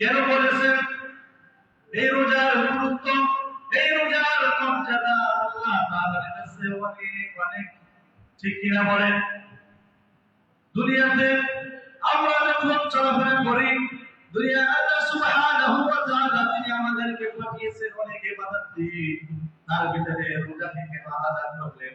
কেন বলেছেন এই রোজার গুরুত্ব এই রোজার মর্যাদা আল্লাহ তাআলার কাছে অনেক অনেক ঠিক কিনা বলেন দুনিয়াতে আমরা যখন চলাফেরা করি দুনিয়া আল্লাহ সুবহানাহু ওয়া তাআলা তিনি আমাদেরকে পাঠিয়েছেন অনেক ইবাদত দিয়ে। তার ভিতরে রোজা থেকে আলাদা করলেন।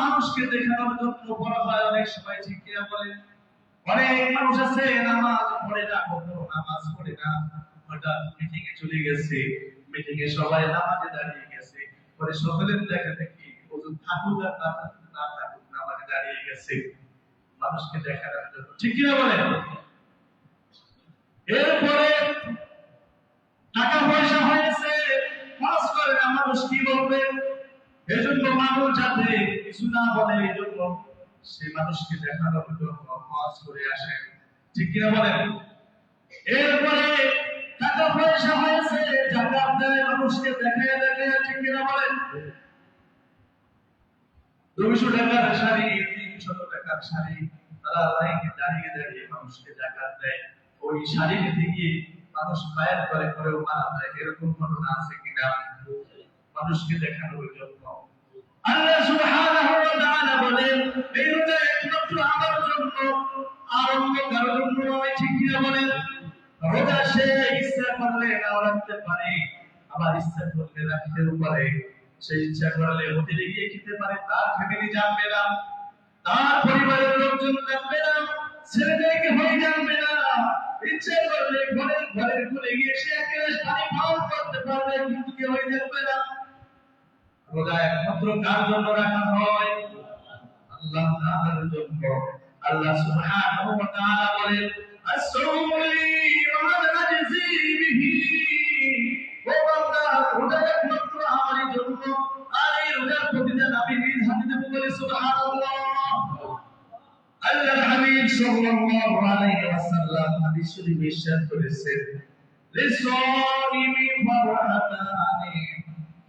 মানুষকে বলা বলে। চলে গেছে। মিটিং এ সবাই নামাজে দাঁড়িয়ে গেছে। পরে সকলের দেখা দেখি ওজন নামাজে দাঁড়িয়ে গেছে। মানুষকে দেখানোর জন্য। ঠিক কিনা বলেন এরপরে টাকা পয়সা হয়েছে খরচ করে না মানুষ কি বলবে? এজন্য মানুষ যাতে কিছু না বলে এই জন্য সে মানুষকে দেখানোর জন্য খরচ করে আসে। ঠিক কিনা বলেন? এরপরে টাকা পয়সা হয়েছে, জাকাত দেয় মানুষকে, দেখায় দেখায়, ঠিক কিনা বলেন? দুইশো টাকার শাড়ি, তিনশো টাকার শাড়ি, তারা লাইনে দাঁড়িয়ে দাঁড়িয়ে মানুষকে জাকাত দেয়। ওই শাড়ি নিতে মানুষ ফায়ার করে করেও মারা যায়। এরকম ঘটনা আছে কিনা? মানুষকে দেখানোর জন্য আল্লাহ সুবহানাহু ওয়া তাআলা বলেন, এই রোজা একমাত্র আমার জন্য, আর অন্য কারোর জন্য নয়, ঠিক কিনা বলেন? রোজা সে ইচ্ছা করলে নাও রাখতে পারে, আবার ইচ্ছা করলে পারে। সে ইচ্ছা করলে হোটেলে গিয়ে খেতে পারে, তার ফ্যামিলি জানবে না, তার পরিবারের লোকজন জানবে না ছেলে মেয়েকে হয়ে জানবে না। ইচ্ছে করলে ঘরের ঘরের ঘুরে গিয়ে সে একেবারে করতে পারবে, কিন্তু কেউ হয়ে জানবে না। রোজা একমাত্র কার জন্য রাখা হয়? আল্লাহ তাআলার জন্য। আল্লাহ সুবহানাহু ওয়া তাআলা বলেন as-sawmu li wa ana ajzi ও বান্দা রোজা একমাত্র আমারই জন্য। আর এই রোজার প্রতিদান আমি নিজ হাতে বলে সুবহানাল্লাহ। আল্লাহর হাবিব সাল্লাল্লাহু আলাইহি ওয়াসাল্লাম হাদিস শরীফে ইরশাদ করেছেন লিসাইমি ফারহাতানি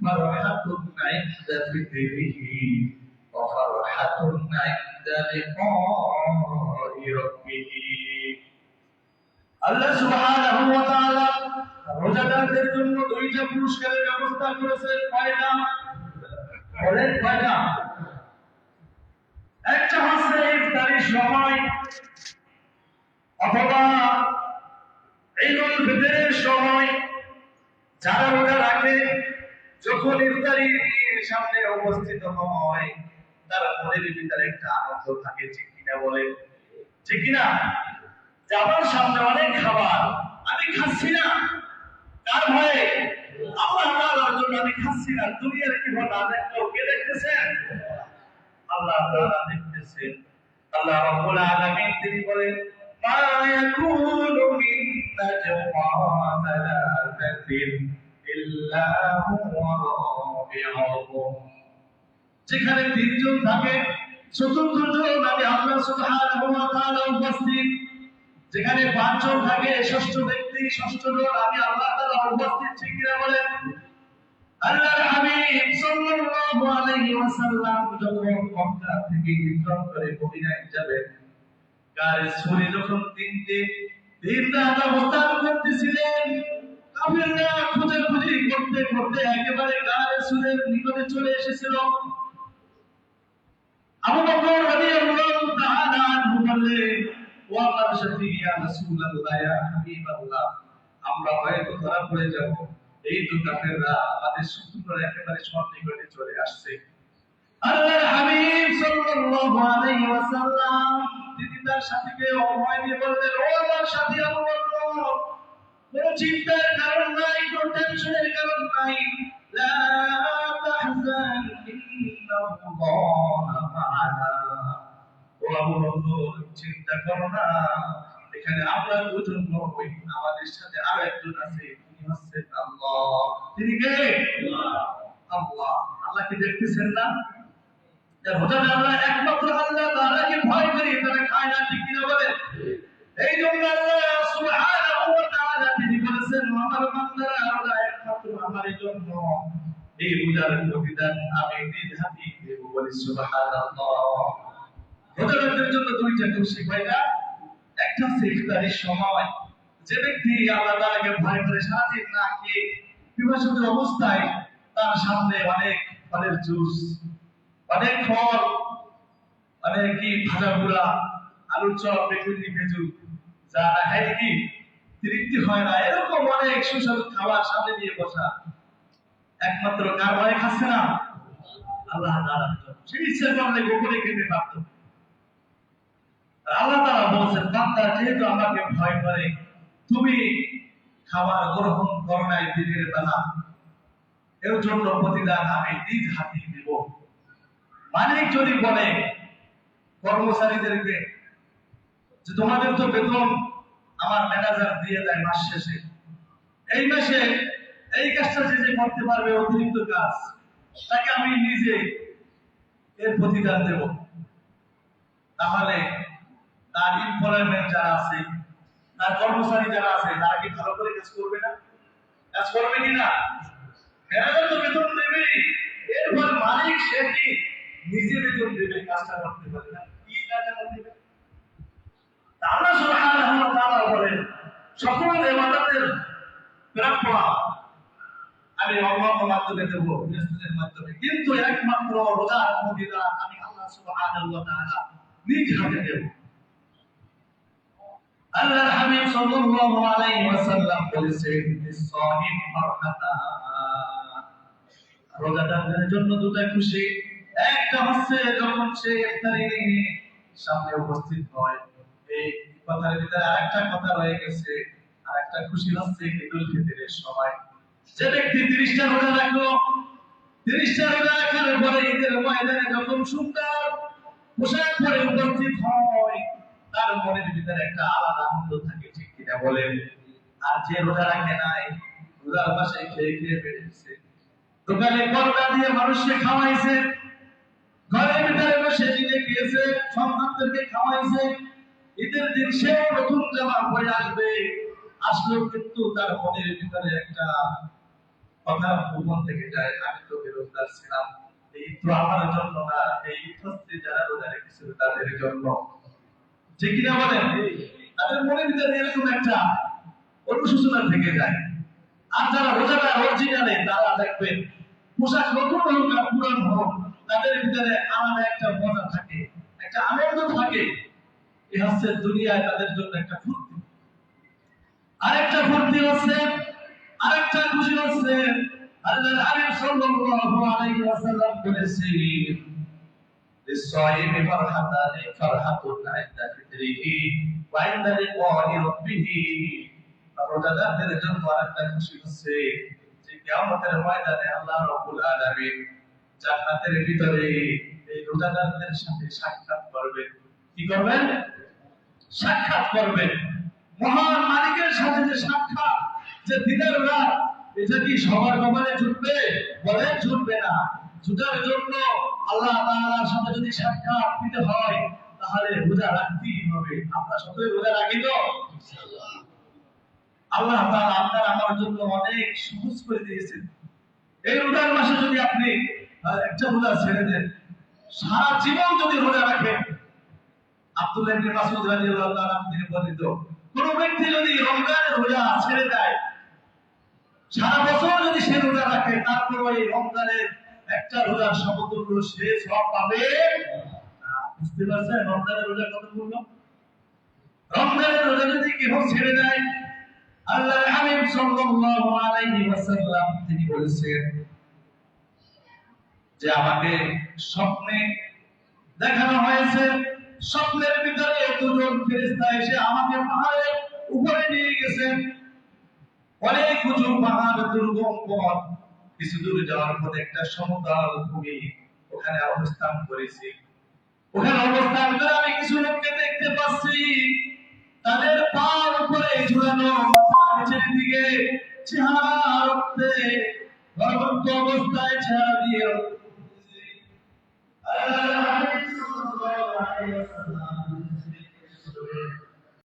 ফারহাতুন ইনদা ذكره وفرحة عند لقاء ربه আল্লাহ সুবহানাহু ওয়া তাআলা রোজাদারদের জন্য দুইটা পুরস্কারের ব্যবস্থা করেছেন, কয়টা? থাকে, ঠিক কিনা বলে ঠিক কিনা? যে আমার সামনে অনেক খাবার, আমি খাচ্ছি না। কার ভয়ে জন্য আমি খাচ্ছি না। দুনিয়ার কি কে দেখতেছেন? আল্লাহ দেখতেছেন। আল্লাহ আলামিন তিনি বলেন, মা মিন নাজওয়া ইল্লা হুয়া যেখানে তিনজন থাকে যেখানে পাঁচজন থাকে, ষষ্ঠ ব্যক্তি, ষষ্ঠ জন আমি আল্লাহ উপস্থিত, ঠিক কিনা করে খোঁজাখুঁজি করতে করতে একেবারে গায়ে সুরের নিকটে চলে এসেছিল আবু বকর রাদিয়াল্লাহু তাআলা আনহু বললেন ও আমার সাথে ইয়া রাসূলুল্লাহ, ইয়া হাবিবাল্লাহ। আমরা হয়তো ধরা পড়ে যাব। এই দু কাফেররা আমাদের শত্রুরা একেবারে সন্নিকটে চলে আসছে। আল্লাহর হাবিব সাল্লাল্লাহু আলাইহি ওয়াসাল্লাম, তিনি তার সাথীকে অভয় দিয়ে বললেন, ও আমার সাথী আবু বকর, কোনো চিন্তার কারণ নাই, কোনো টেনশনের কারণ নাই। লা তাহজান, ইন্নাল্লাহা মা'ানা ও আবু বকর চিন্তা করো না। এখানে আমরা দুজন নই আমাদের সাথে আরও একজন আছে, তিনি হচ্ছেন আল্লাহ। তিনি কে? আল্লাহ। আল্লাহ কি দেখতেছেন না? এই আমি নিজ হাতেই দেব বলি সুবহানাল্লাহ। রোজাদারদের জন্য দুইটা ভাইরা একটা সময় যে ব্যক্তি আল্লাহ তাআলাকে ভয় করে না অবস্থায় তার সামনে অনেক ফলের জুস, অনেক ফল কি ভাজা আলুর চপ, বেগুনি, খেজুর, যা তৃপ্তি হয় না। এরকম অনেক সুস্বাদু খাবার সামনে নিয়ে বসা। একমাত্র কার ভয় খাচ্ছে না, আল্লাহ জন্য। সে ইচ্ছে করলে গোপনে খেতে পারত আল্লাহ তাআলা বলছেন যেহেতু আমাকে ভয় করে, তুমি খাবার গ্রহণ করো নাই দিনের বেলা, এর জন্য প্রতিদান আমি দিব মালিক যদি বলে কর্মচারীদেরকে যে তোমাদের তো বেতন আমার ম্যানেজার দিয়ে দেয় মাস শেষে, এই মাসে এই কাজটা যে যে করতে পারবে, অতিরিক্ত কাজ, তাকে আমি নিজে এর প্রতিদান দেব। তাহলে তার এমপ্লয়মেন্ট যারা আছে, তার কর্মচারী যারা আছে, তারা কি ভালো করে কাজ করবে না? কাজ করবে কি না? ম্যানেজার তো বেতন দেবে এরপর মালিক সে কি নিজে বেতন দেবে, কাজটা করতে পারে না। কি কাজ দেবে আল্লাহ সুবহানাহু ওয়া তাআলা বলেন, সকল ইবাদতের প্রাপ্য আমি আল্লাহর মাধ্যমে দেব, ফেরেশতাদের মাধ্যমে। কিন্তু একমাত্র রোজার প্রতিদান আমি আল্লাহ সুবহানাহু ওয়া তাআলা নিজ হাতে দেব। একটা সামনে উপস্থিত হয়, এই কথা রয়ে গেছে, আরেকটা খুশি হচ্ছে ঈদুল ফিতরের সময়। যে ব্যক্তি তিরিশটা রোজা রাখল, তিরিশটা রোজা রাখার পরে ঈদের ময়দানে যখন সুন্দর পোশাক পরে উপস্থিত হয় তার মনের ভিতরে একটা আলাদা আনন্দ থাকে, ঠিক কিনা বলেন আর যে রোজা রাখে নাই, রোজার পাশে খেয়ে খেয়ে বেড়েছে দোকানে পর্দা দিয়ে মানুষকে খাওয়াইছে, ঘরের ভিতরে বসে কিনে খেয়েছে সন্তানদেরকে খাওয়াইছে। ঈদের দিন সেও নতুন জামা পরে আসবে, আসলেও কিন্তু তার মনের ভিতরে একটা কথা গোপন থেকে যায়, আমি তো বেরোজগার ছিলাম। এই তো আমার জন্য না, এই হচ্ছে যারা রোজা রেখেছিল তাদের জন্য যে কিনা বলেন তাদের মনের ভিতরে এরকম একটা অনুশোচনা থেকে যায়। আর যারা রোজাটা অরিজিনালে তারা দেখবেন, পোশাক নতুন হোক আর পুরান হোক, তাদের ভিতরে আলাদা একটা মজা থাকে, একটা আনন্দ থাকে। এ হচ্ছে দুনিয়ায় তাদের জন্য একটা ফুর্তি। আরেকটা ফুর্তি হচ্ছে, আরেকটা খুশি হচ্ছে, আল্লাহর হাবিব সাল্লাল্লাহু আলাইহি ওয়াসাল্লাম বলেছেন للصائم فرحتان فرحة عند فطره وعند لقاء ربه রোজাদারদের জন্য আরেকটা খুশি হচ্ছে যে কিয়ামতের ময়দানে আল্লাহ রাব্বুল আলামিন জান্নাতের ভিতরে এই রোজাদারদের সাথে সাক্ষাৎ করবেন কি করবেন সাক্ষাৎ করবেন মহান মালিকের সাথে যে সাক্ষাৎ যে দিনের রাত এটা কি সবার কপালে জুটবে বলেন জুটবে না জুটার জন্য আল্লাহ তাআলার সাথে যদি সাক্ষাৎ দিতে হয়, তাহলে রোজা রাখতেই হবে। আমরা সকলে রোজা রাখি তো? আল্লাহ তাআলা আপনার আমার জন্য অনেক সহজ করে দিয়েছেন। এই রোজার মাসে যদি আপনি একটা রোজা ছেড়ে দেন, সারা জীবন যদি রোজা রাখেন, আব্দুল্লাহ ইবনে মাসউদ রাদিয়াল্লাহু তাআলা থেকে বর্ণিত কোন ব্যক্তি যদি রমজানের রোজা ছেড়ে দেয়, সারা বছর যদি সে রোজা রাখে তারপর ওই রমজানের একটা রোজার সমতুল্য সে সব পাবে। বুঝতে পারছেন? রমজানের রোজা কত মূল্য রমজানের রোজা যদি কেউ ছেড়ে দেয় আল্লাহ হাবিব সাল্লাল্লাহু আলাইহি ওয়াসাল্লাম তিনি বলেছেন যে আমাকে স্বপ্নে দেখানো হয়েছে, স্বপ্নের ভিতরে দুজন ফেরেশতা এসে আমাকে পাহাড়ের উপরে নিয়ে গেছেন। অনেক উঁচু পাহাড় দুর্গম পথ। কিছু দূর যাওয়ার পথে একটা সমতল ভূমি ওখানে অবস্থান করেছি। ওখানে অবস্থান করে আমি কিছু লোককে দেখতে পাচ্ছি। তাদের পার উপরে ঝুলানো নিচের দিকে চেহারা রক্তে ভরবন্ত অবস্থায় চেহারা দিয়ে রক্ত